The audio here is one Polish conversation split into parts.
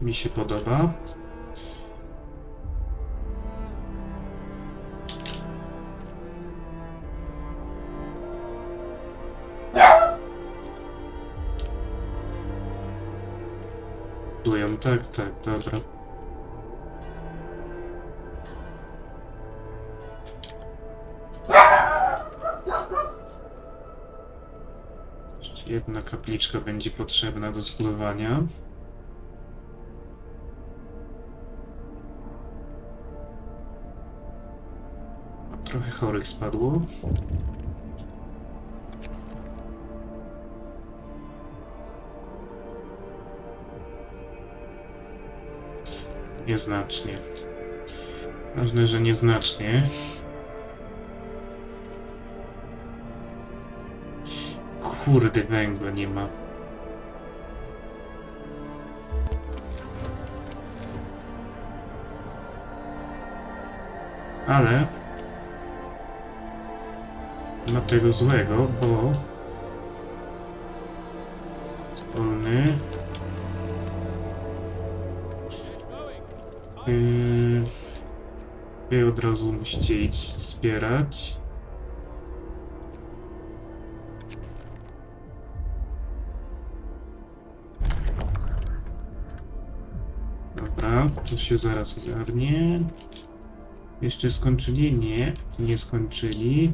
Mi się podoba. Budują, tak, tak, dobra. Jeszcze jedna kapliczka będzie potrzebna do zbudowania. Chorych spadło. Nieznacznie. Ważne, że nieznacznie. Kurde, węgla nie ma. Ale ma tego złego, bo wolny Yy, od razu musicie iść zbierać. Dobra, to się zaraz ogarnie. Jeszcze skończyli? Nie, nie skończyli.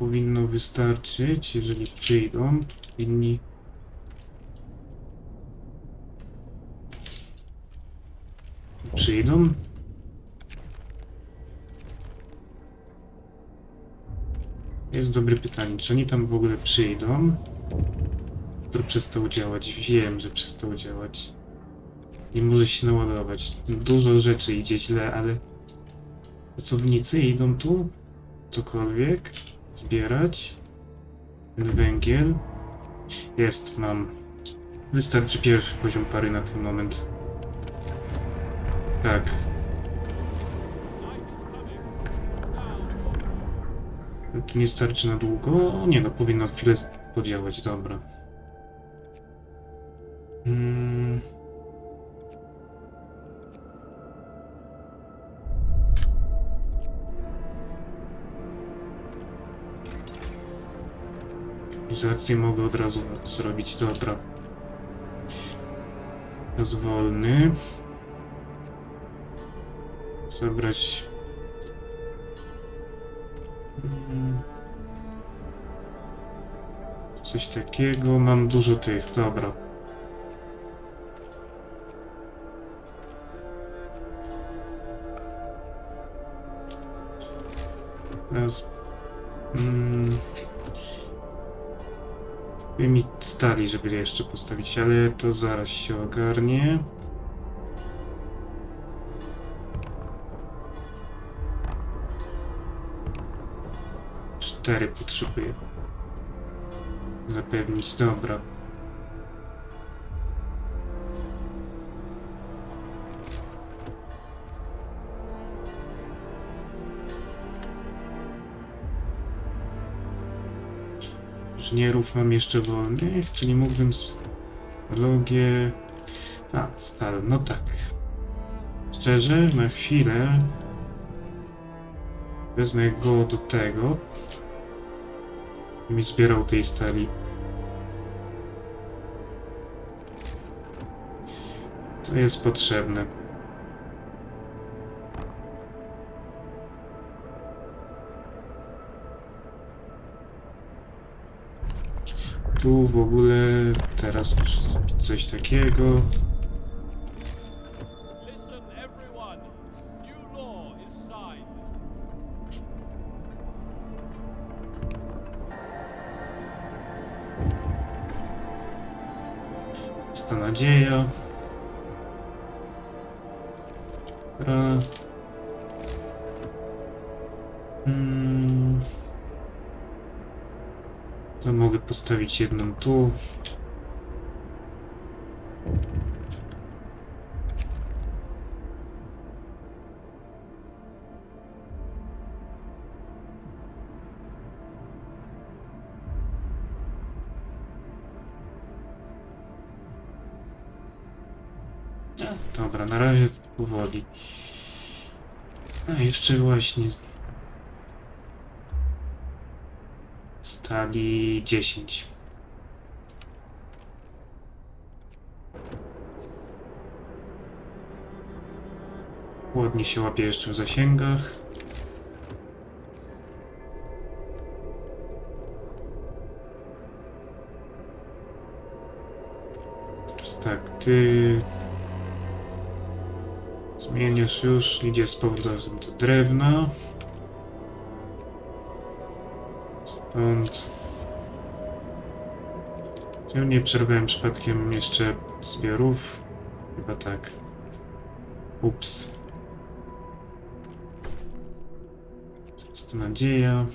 Powinno wystarczyć, jeżeli przyjdą, to powinni... Przyjdą? Jest dobre pytanie, czy oni tam w ogóle przyjdą? To przestał działać, wiem, że przestał działać. Nie może się naładować. Dużo rzeczy idzie źle, ale... Pracownicy idą tu? Cokolwiek? Zbierać? Ten węgiel? Jest, mam. Wystarczy pierwszy poziom pary na ten moment. Tak. Nie starczy na długo? Nie no, powinno chwilę podziałać, dobra. Izację mogę od razu zrobić, dobra. Czas wolny. Zebrać. Mm. Coś takiego. Mam dużo tych, dobra. Teraz. Stali, żeby jeszcze postawić, ale to zaraz się ogarnie. Cztery potrzebuję. Zapewnić, dobra. Inżynierów mam jeszcze wolnych, czyli mógłbym z-. A, stal, no tak. Szczerze, na chwilę wezmę go do tego i mi zbierał tej stali. To jest potrzebne. Tu w ogóle teraz coś takiego. postawić jedną tu. Dobra, na razie powoli. A jeszcze właśnie stali 10. Ładnie się łapie jeszcze w zasięgach. Teraz tak, ty zmieniasz już, idzie z powrotem do drewna. Stąd. Ja nie przerwałem przypadkiem jeszcze zbiorów. Chyba tak. Ups. Jest to nadzieja.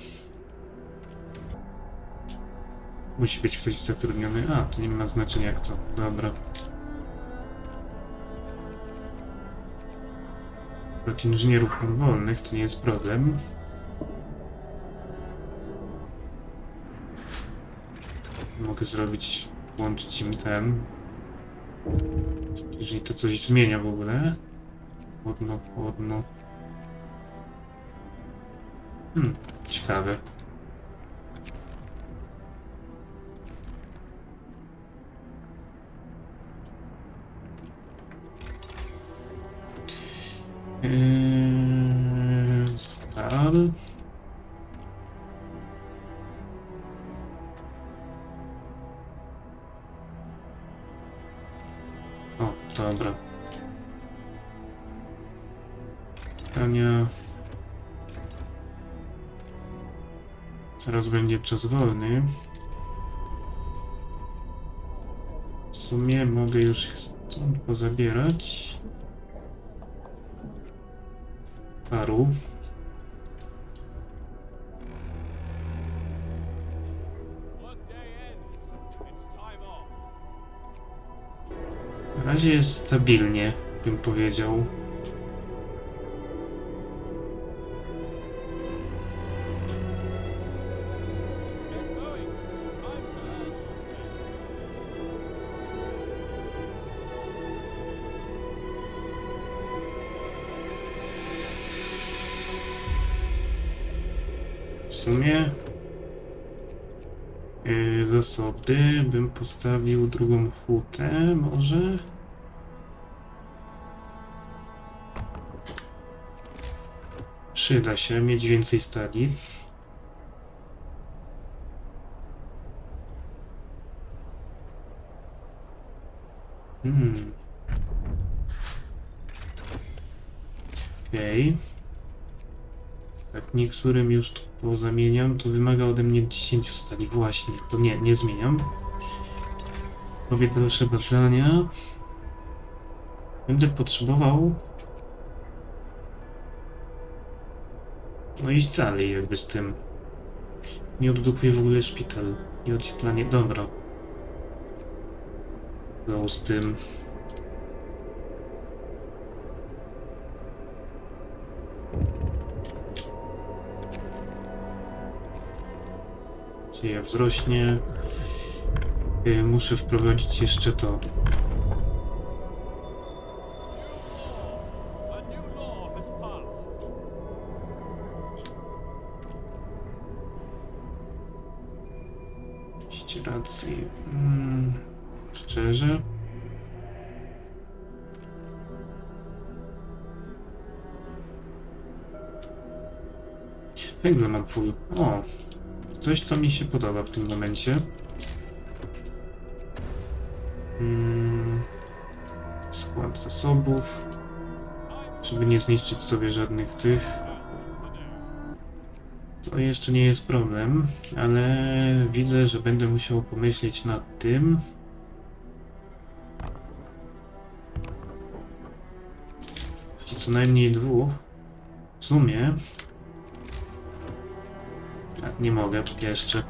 Musi być ktoś zatrudniony. A, to nie ma znaczenia jak to. Dobra. Akurat inżynierów wolnych, to nie jest problem. Mogę zrobić, włączyć im ten. Jeżeli to coś zmienia w ogóle. Chłodno, chłodno. Hmm, ciekawe. Eee, będzie czas wolny. W sumie mogę już ich stąd pozabierać. Paru. Na razie jest stabilnie, bym powiedział. Zasoby bym postawił drugą hutę, może? Przyda się mieć więcej stali. Hmm. Okej. Jak niektórym już to pozamieniam, to wymaga ode mnie 10 stali. Właśnie, to nie, nie zmieniam. Robię dalsze badania. Będę potrzebował... No iść dalej jakby z tym. Nie odblokuję w ogóle szpital. Nie ocieplanie. Dobra. No z tym. Dzieja wzrośnie. Y, Muszę wprowadzić jeszcze to. Mieliście rację. Mm, szczerze? Węgle mam full. O, coś co mi się podoba w tym momencie. Mm, skład zasobów, żeby nie zniszczyć sobie żadnych tych. To jeszcze nie jest problem, ale widzę, że będę musiał pomyśleć nad tym. Co najmniej dwóch. W sumie. Nie mogę jeszcze.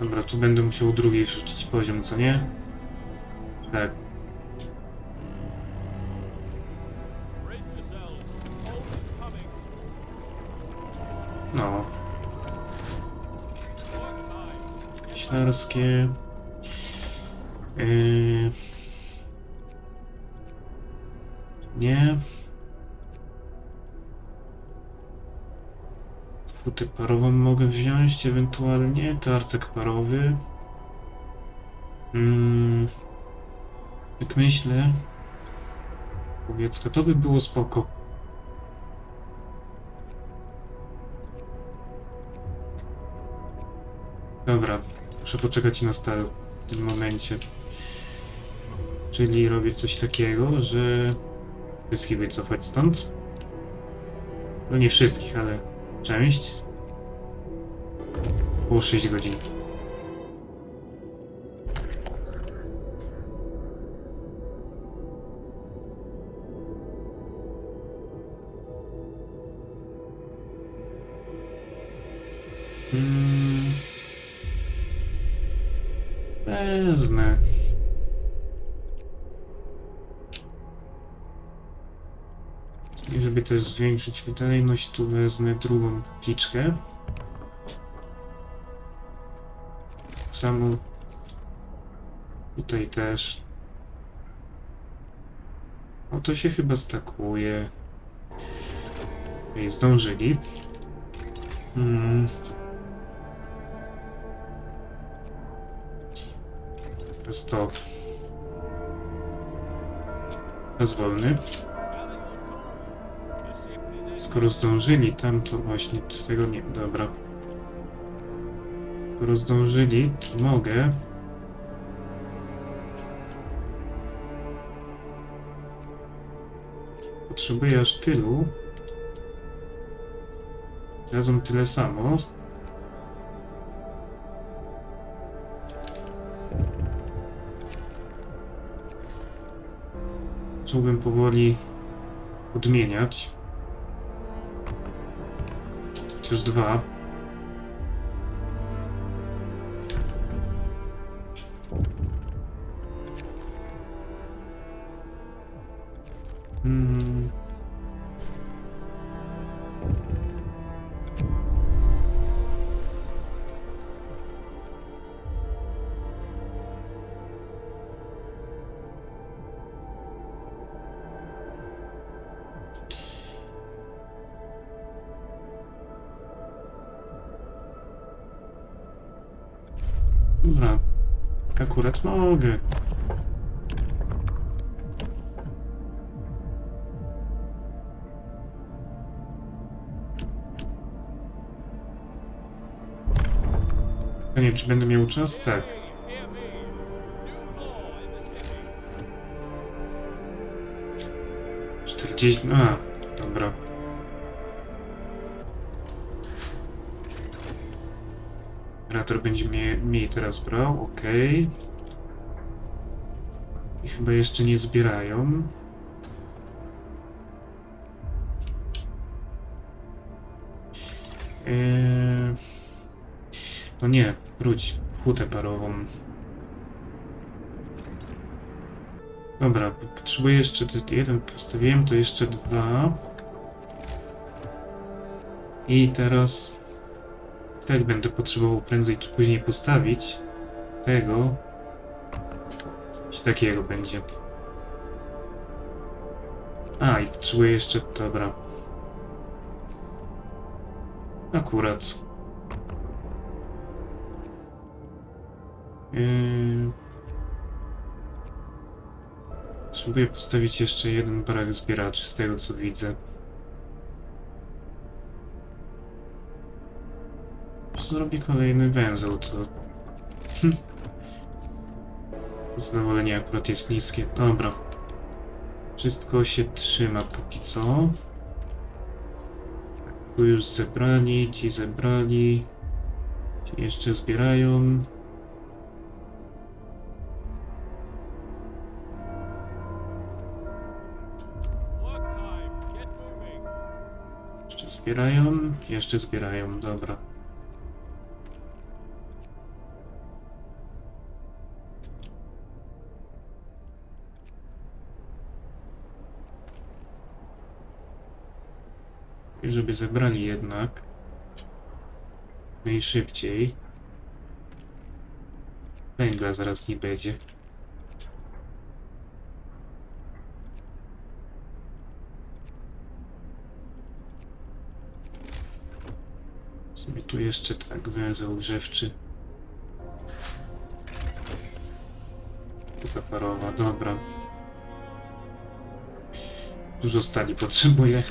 Dobra, tu będę musiał drugiej wrzucić poziom, co nie? Tak. No. Ślarskie. Yy... Nie. Hutę parową mogę wziąć, ewentualnie tartek parowy. Mm. Jak myślę, powiedzka, to by było spoko. Dobra, muszę poczekać na stal w tym momencie. Czyli robię coś takiego, że wszystkich wycofać stąd. No nie wszystkich, ale część. Było 6 godzin. Też zwiększyć wydajność, tu wezmę drugą pliczkę. Tak Samo tutaj też. O to się chyba stakuje. Ej, zdążyli. Hmm. Teraz to. Wolny. Skoro zdążyli tam, to właśnie tego nie. Dobra. Skoro zdążyli, to mogę. Potrzebuję aż tylu. Razem tyle samo. Zacząłbym powoli odmieniać. Chociaż dwa. Dobra. Akurat mogę. Ja nie wiem, czy będę miał czas? Tak. City. 40. A, Operator będzie mnie, mniej teraz brał, ok. I chyba jeszcze nie zbierają. Eee... No nie, wróć, hutę parową. Dobra, potrzebuję jeszcze jeden postawiłem, to jeszcze dwa. I teraz tak będę potrzebował prędzej czy później postawić tego. Coś takiego będzie. A, i potrzebuję jeszcze, dobra. Akurat. Yy... Potrzebuję postawić jeszcze jeden barak zbieraczy z tego co widzę. Zrobi kolejny węzeł, co... Hm. Zadowolenie akurat jest niskie. Dobra. Wszystko się trzyma póki co. Tu już zebrali, ci zebrali. Ci jeszcze zbierają. Jeszcze zbierają, jeszcze zbierają, dobra. Żeby zebrali jednak najszybciej. Węgla zaraz nie będzie. Sobie tu jeszcze tak węzeł grzewczy. Kupa parowa, dobra. Dużo stali potrzebuję.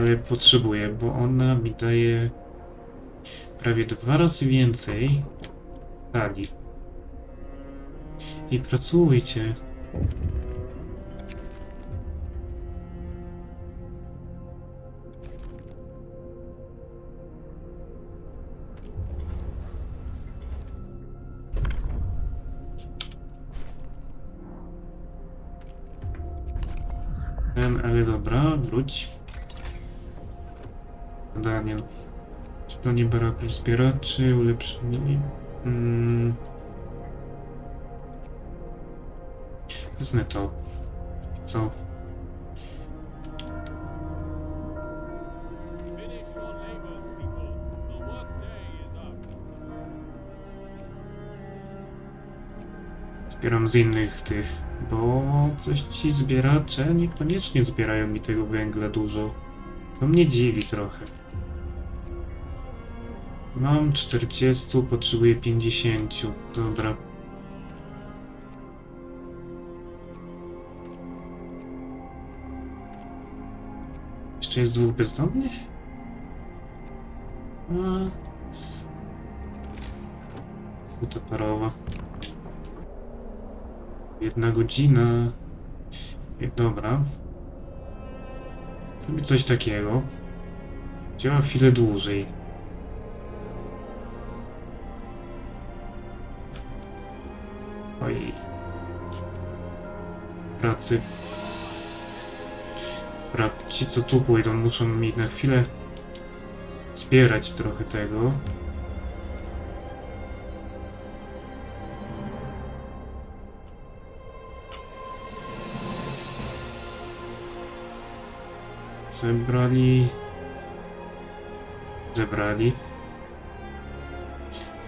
Ale potrzebuję, bo ona mi daje prawie dwa razy więcej stali. I pracujcie. Em, ale dobra, wróć. Daniel. Czy to nie baraku wspiera, czy ulepszenie? Mm. Wezmę to. Co? Zbieram z innych tych, bo coś ci zbieracze niekoniecznie zbierają mi tego węgla dużo. To mnie dziwi trochę. Mam 40, potrzebuję 50. Dobra. Jeszcze jest dwóch bezdomnych? Buta parowa. Jedna godzina. I Dobra. Robi coś takiego. Działa chwilę dłużej. Oj. Pracy. Dobra, ci co tu pójdą muszą mi na chwilę zbierać trochę tego. Zebrali. Zebrali.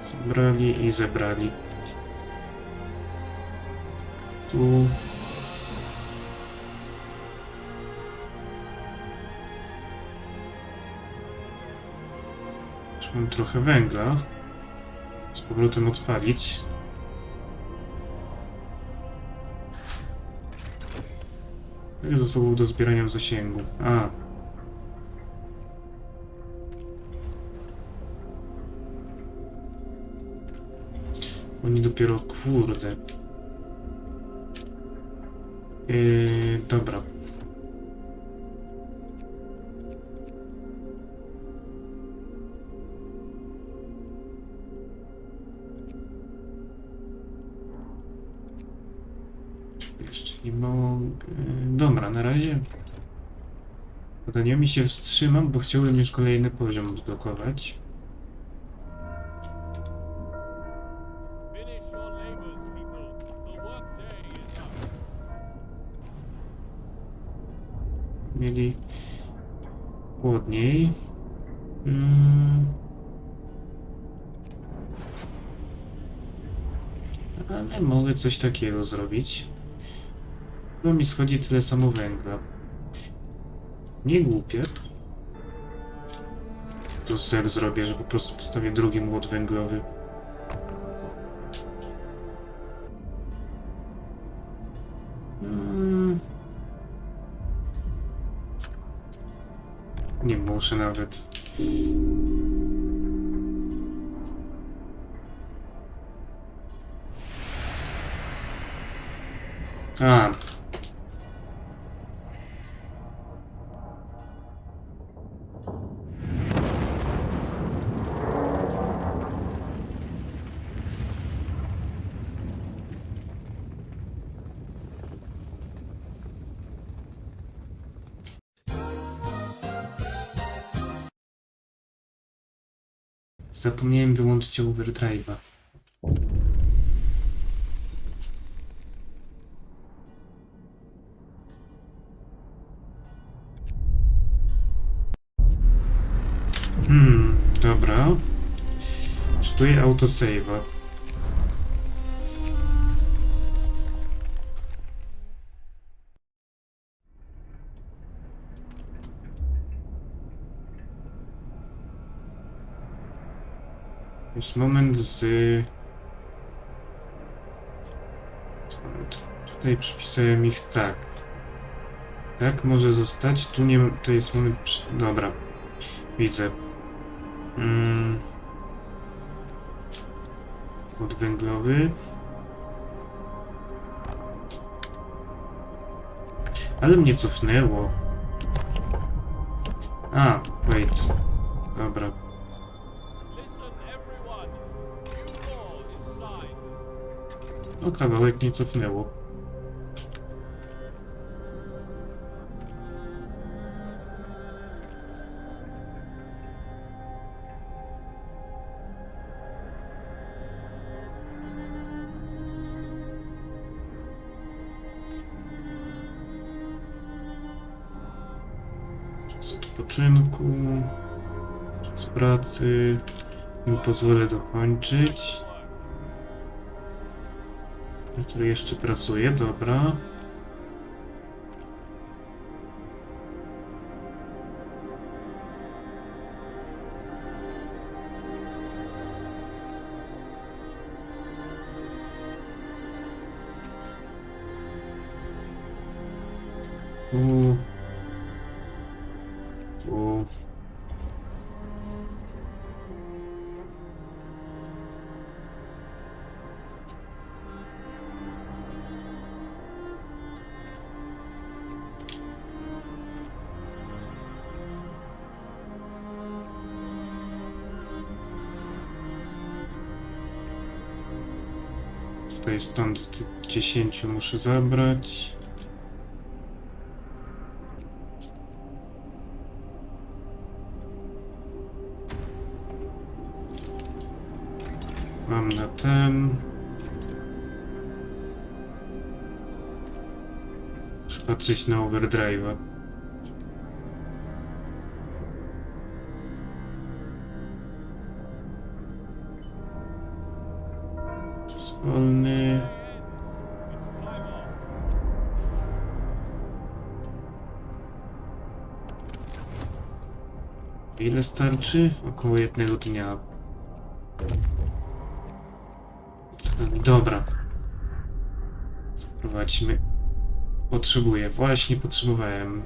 Zebrali i zebrali. Tu. Mam trochę węgla. Z powrotem odpalić. Ile zasobów do zbierania w zasięgu? A. Oni dopiero, kurde. Yy, dobra. Jeszcze nie mogę. Dobra, na razie. Podaniomi się wstrzymam, bo chciałbym już kolejny poziom odblokować. Mieli chłodniej. Mm. Ale mogę coś takiego zrobić. Chyba mi schodzi tyle samo węgla. Nie głupie. To tak zrobię, że po prostu postawię drugi młot węglowy. Nie muszę nawet. A. Zapomniałem wyłączyć overdrive'a. Hmm, dobra. Czy to Akceptuję autosave'a. Jest moment z... Moment. Tutaj przypisałem ich tak. Tak może zostać. Tu nie... To jest moment... Przy... Dobra. Widzę. Mm. Kod węglowy. Ale mnie cofnęło. A, wait. Dobra. Listen, everyone. New law is signed. O, kawałek nie cofnęło. Z odpoczynku, z pracy. Im pozwolę dokończyć. Który jeszcze pracuje, dobra. Tu. Tutaj stąd tych 10 muszę zabrać. Mam na ten. Muszę patrzeć na overdrive'a. Ile starczy? Około jednego dnia. Dobra. Spróbować Potrzebuję. Właśnie potrzebowałem.